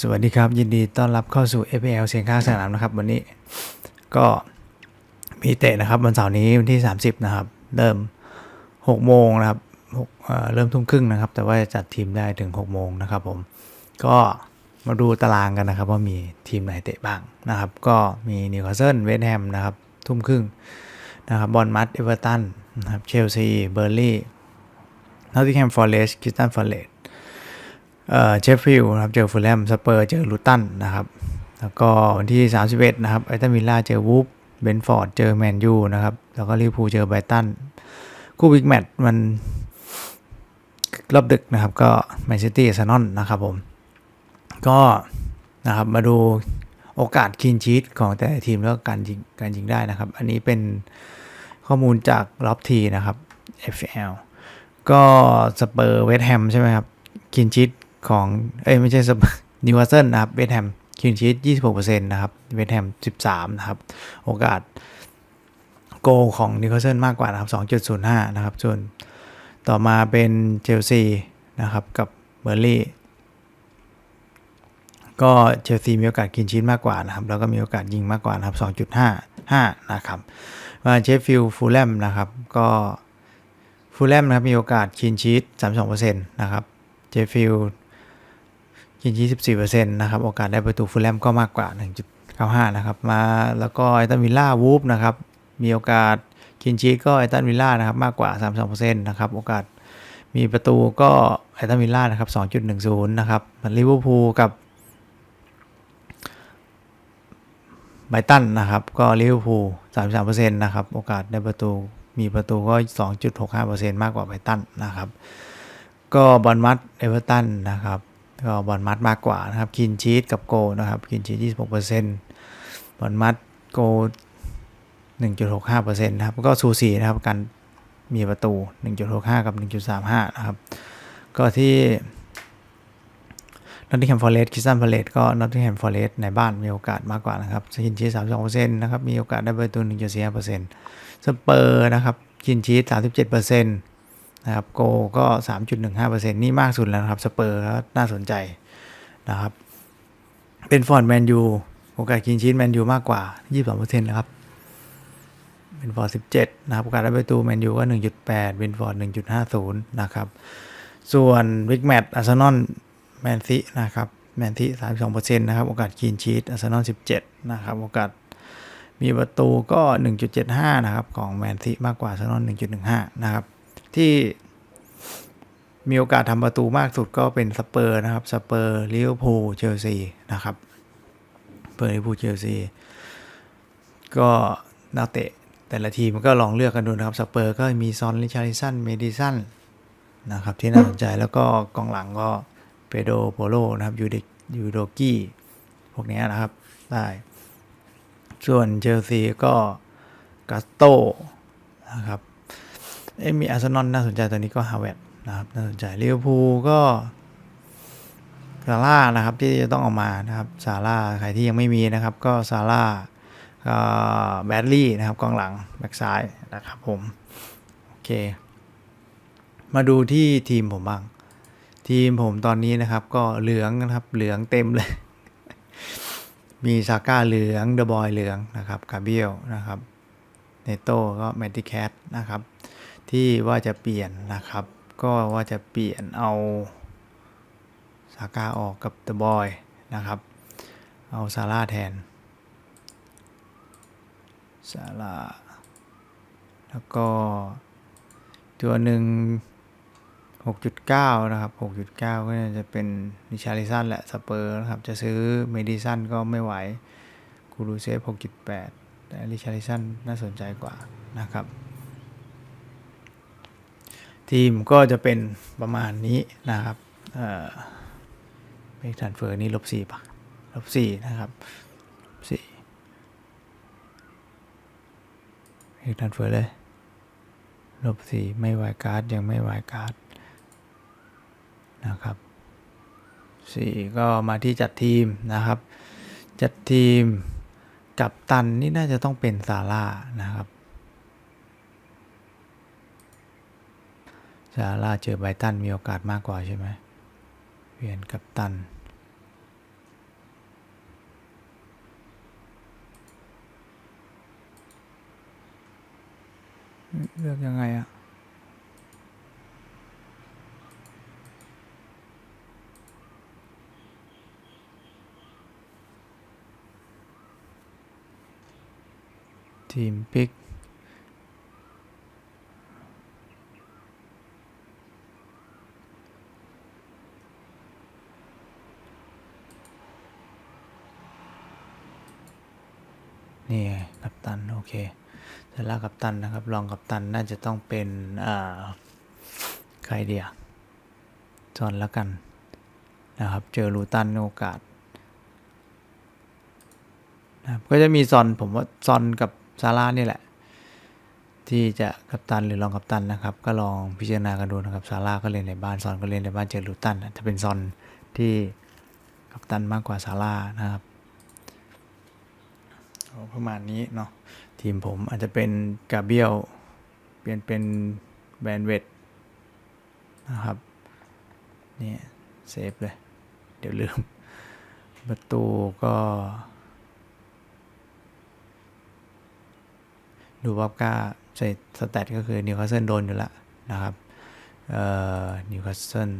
สวัสดีครับ ยินดีต้อนรับเข้าสู่ FPL เสียงข้างสนามนะครับ วันนี้ก็มีเตะนะครับวันเสาร์นี้วันที่ 30 นะครับ เริ่ม 6 โมงนะครับหกเอ่อเริ่มทุ่มครึ่งนะครับ แต่ว่าจะจัดทีมได้ถึง 6 โมงนะครับผมก็มาดูตารางกันนะครับ ว่ามีทีมไหนเตะบ้างนะครับ ก็มีนิวคาสเซิลเวสต์แฮมนะครับ ทุ่มครึ่งนะครับบอลมัดเอเวอร์ตันนะครับเชลซีเบอร์ลี่นอตติงแฮมฟอร์เรสต์คริสตันฟอร์เรส เชฟฟิลด์นะครับเจอฟูลแลมสเปอร์เจอลูตันนะครับแล้วก็วันที่ 31 นะครับไอตันวิลล่าเจอวูฟเบนฟอร์ดเจอแมนยูนะครับ แล้วก็ลิเวอร์พูลเจอไบรตันคู่บิ๊กแมตช์มันรอบดึกนะครับ ก็แมนซิตี้อาร์เซนอลนะครับผม ก็นะครับมาดูโอกาสคินชีตของแต่ละทีมแล้วก็การยิงการยิงได้นะครับ อันนี้เป็นข้อมูลจากล็อบทีนะครับ FL ก็สเปอร์เวสต์แฮมใช่ไหมครับคินชีต ของ เอ้ย ไม่ใช่สปอร์นิวคาสเซิลนะครับเวสต์แฮมคินชีต26%นต์นะครับเวสต์แฮม13นะครับ โอกาสโกของนิวคาสเซิลมากกว่านะครับ2.05นะครับ ส่วนต่อมาเป็นเชลซีนะครับ กับเบอร์ลี่ก็เชลซีมีโอกาสกินชีสมากกว่านะครับ แล้วก็มีโอกาสยิงมากกว่านะครับ 2.55 นะครับมาเชฟฟิลด์ฟูลแลมนะครับ ก็ฟูลแลมนะครับมีโอกาสคินชีส32%นะครับเจฟฟิลด์ คินชีส14%นะครับ โอกาสได้ประตูฟูลแลมก็มากกว่า 1.95 นะครับ มาแล้วก็ไอตันวิลล่าวูฟนะครับ มีโอกาสคินชีก็ไอตันวิลล่านะครับมากกว่า 32%นะครับ โอกาสมีประตูก็ไอตันวิลล่านะครับ 2.10 นะครับลิเวอร์พูลกับไบตันนะครับ ก็ลิเวอร์พูล33%นะครับ โอกาสได้ประตูมีประตูก็ 2.65%มากกว่าไบตันนะครับ ก็บอลมัดเอเวอร์ตันนะครับ ก็บอลมัดมากกว่านะครับคินชีสกับโกนะครับคินชีส26%บอลมัดโก 1.65%นะครับก็สูสีนะครับการมีประตู 1.65 กับ 1.35 นะครับ ก็ที่นอตติงแฮมฟอร์เรสต์คิสตันพาเลตก็นอตติงแฮมฟอร์เรสต์ในบ้านมีโอกาสมากกว่านะครับคินชีส32%นะครับ มีโอกาสได้ประตู1.45%สเปอร์นะครับคินชีส37% นะครับโกก็ 3.15%นี่มากสุดแล้วนะครับสเปอร์ก็น่าสนใจนะครับ เป็นฟอร์ดแมนยูโอกาสคินชีสแมนยูมากกว่า 22%นะครับเป็นฟอร์ด17 นะครับโอกาสได้ประตูแมนยูก็ 1.8เป็นฟอร์ด1.50 นะครับ ส่วนวิกแมตอาร์เซนอลแมนซีนะครับแมนซี32%นะครับโอกาสคีนชีตอาร์เซนอล17 นะครับโอกาสมีประตูก็ 1.75 นะครับ ของแมนซีมากกว่าอาร์เซนอล1.15 นะครับ มีโอกาสทำประตูมากสุดก็เป็นสเปอร์นะครับ สเปอร์ลิเวอร์พูลเชลซีนะครับเปอร์ลิเวอร์พูลเชลซีก็นักเตะแต่ละทีมก็ลองเลือกกันดูนะครับ สเปอร์ก็มีซอนลิชาริสันเมดิสันนะครับที่น่าสนใจแล้วก็กองหลังก็เปโดโปโลนะครับยูดิยูโดกี้พวกนี้นะครับได้ส่วนเชลซีก็กัสโตนะครับ เอ้มีอาร์เซนอลน่าสนใจตัวนี้ก็ฮาวเวร์ดนะครับน่าสนใจลิเวอร์พูลก็ซาร่านะครับที่จะต้องออกมานะครับซาร่าใครที่ยังไม่มีนะครับ ก็ซาร่าก็แบดลี่นะครับกองหลังแบ็กซ้ายนะครับผมโอเค มาดูที่ทีมผมบ้าง ทีมผมตอนนี้นะครับ ก็เหลืองนะครับเหลืองเต็มเลย มีซาก้าเหลืองเดอะบอยเหลืองนะครับกาเบียลนะครับเนโต้ก็แมนติแคทนะครับ ที่ว่าจะเปลี่ยนนะครับ ก็ว่าจะเปลี่ยนเอาซาก้าออกกับเดอะบอยนะครับ เอาซาร่าแทนซาร่าแล้วก็ตัวหนึ่ง6.9 นะครับ 6.9 ก็จะเป็นนิชาริสันแหละ สเปอร์นะครับ จะซื้อเมดิสันก็ไม่ไหวกูรูเซฟ6.8 แต่ริชาริสันน่าสนใจกว่านะครับ ทีมก็จะเป็นประมาณนี้นะครับเอ่อเมกทันเฟอร์นี่ลบสี่ปะลบสี่นะครับสี่เมกทันเฟอร์เลยลบสี่ไม่ไวการ์ดยังไม่ไวการ์ดนะครับสี่ก็มาที่จัดทีมนะครับ จัดทีมกับตันนี่น่าจะต้องเป็นซาร่านะครับ ซาร่าเจอไบตันมีโอกาสมากกว่าใช่ไหมเวียนกับตัน เลือกยังไงอะทีม ปิก กัปตัน โอเคเสร็จแล้วกัปตันนะครับ รองกัปตันน่าจะต้องเป็นอ่าใครเดียจอนล้วกันนะครับ เจอลูตันในโอกาสนะครับก็จะมีซอนผมว่าซอนกับซาร่านี่แหละ ที่จะกัปตันหรือรองกัปตันนะครับ ก็ลองพิจารณากันดูนะครับซาร่าก็เล่นในบ้านซอนก็เล่นในบ้านเจอลูตันถ้าเป็นซอนที่กัปตันมากกว่าซาร่านะครับ เอาประมาณนี้เนาะทีมผมอาจจะเป็นกาเบียลเปลี่ยนเป็นแบนเวดนะครับเนี่ยเซฟเลย เดี๋ยวลืม ประตูก็ ดูวับก้าใส่สแตทก็คือนิวคาสเซิลโดนอยู่แล้วนะครับเอ่อนิวคาสเซิล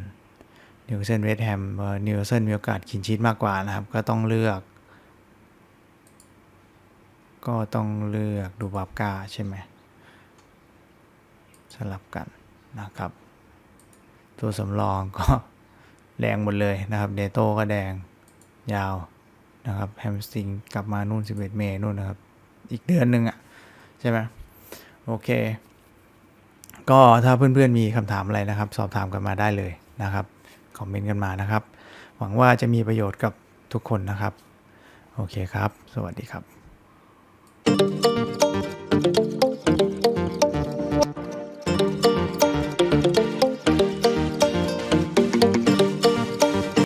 นิวคาสเซิลเวสต์แฮมนิวคาสเซิลมีโอกาสขินชีตมากกว่านะครับ ก็ต้องเลือก ก็ต้องเลือกดูบับกาใช่ไหมสลับกันนะครับ ตัวสำรองก็แดงหมดเลยนะครับเดโต้ก็แดงยาวนะครับแฮมสติงกลับมานู่น 11 เมษนู่นนะครับ อีกเดือนหนึ่งอะ่ะ ใช่ไหมโอเค ก็ถ้าเพื่อนๆมีคำถามอะไรนะครับ สอบถามกันมาได้เลยนะครับ คอมเมนต์กันมานะครับ หวังว่าจะมีประโยชน์กับทุกคนนะครับ โอเคครับ สวัสดีครับ Thank you.